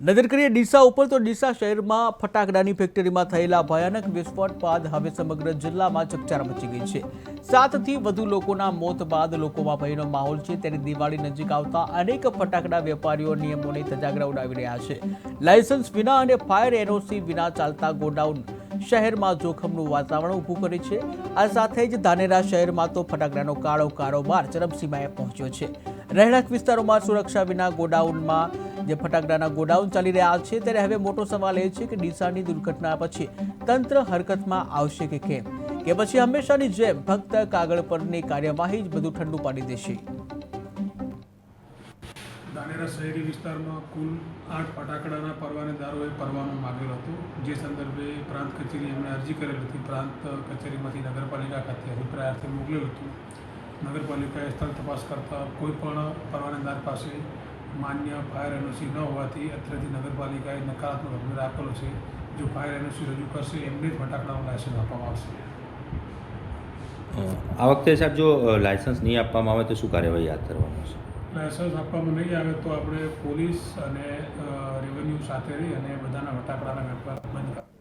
નજર કરીએ ડીસા ઉપર તો ડીસા શહેરમાં ફટાકડાની ફેક્ટરીમાં થયેલા ભયાનક વિસ્ફોટ બાદ હવે સમગ્ર જિલ્લામાં ચકચાર મચી ગઈ છે. સાતથી વધુ લોકોના મોત બાદ લોકોમાં ભયનો માહોલ છે. ત્યારે દિવાળી નજીક આવતા અનેક ફટાકડા વેપારીઓ નિયમોની ધજાગરા ઉડાવી રહ્યા છે. લાયસન્સ વિના અને ફાયર એનઓસી વિના ચાલતા ગોડાઉન શહેરમાં જોખમનું વાતાવરણ ઊભું કરે છે. આ સાથે જ ધાનેરા શહેરમાં તો ફટાકડાનો કાળો કારોબાર ચરમસીમાએ પહોંચ્યો છે. રહેણાંક વિસ્તારોમાં સુરક્ષા વિના ગોડાઉનમાં જે ફટાકડાના ગોડાઉન ચાલી રહ્યા છે ત્યારે હવે મોટો સવાલ એ છે કે ડીસાની દુર્ઘટના પછી તંત્ર હરકતમાં આવશે કે કેમ? કે પછી હંમેશાની જેમ ફક્ત કાગળ પરની કાર્યવાહી જ બધું ઠંડુ પાડી દેશે. ધાનેરા શહેરી વિસ્તારમાં કુલ આઠ ફટાકડાના પરવાનેદારોએ પરવાનો માગેલ હતો. જે સંદર્ભે પ્રાંત કચેરી એમણે અરજી કરેલ હતી. પ્રાંત કચેરીમાંથી નગરપાલિકા ખાતે અભિપ્રાયાર્થે મોકલેલ હતું. નગરપાલિકાએ સ્થળ તપાસ કરતા કોઈ પણ પરવાનેદાર પાસે માન્ય ફાયર એનઓસી ન હોવાથી અત્રેથી નગરપાલિકાએ નકારાત્મક અભિપ્રાય આપેલો છે. જો ફાયર એનઓસી રજૂ કરશે એમને જ ફટાકડાનું લાયસન્સ આપવામાં આવશે. આ વખતે સાહેબ જો લાયસન્સ નહીં આપવામાં આવે તો શું કાર્યવાહી હાથ ધરવામાં આવશે લાયસન્સ આપવામાં નહીં આવે તો આપણે પોલીસ અને રેવન્યુ સાથે રહી અને બધાના ફટાકડાના વેપાર બંધ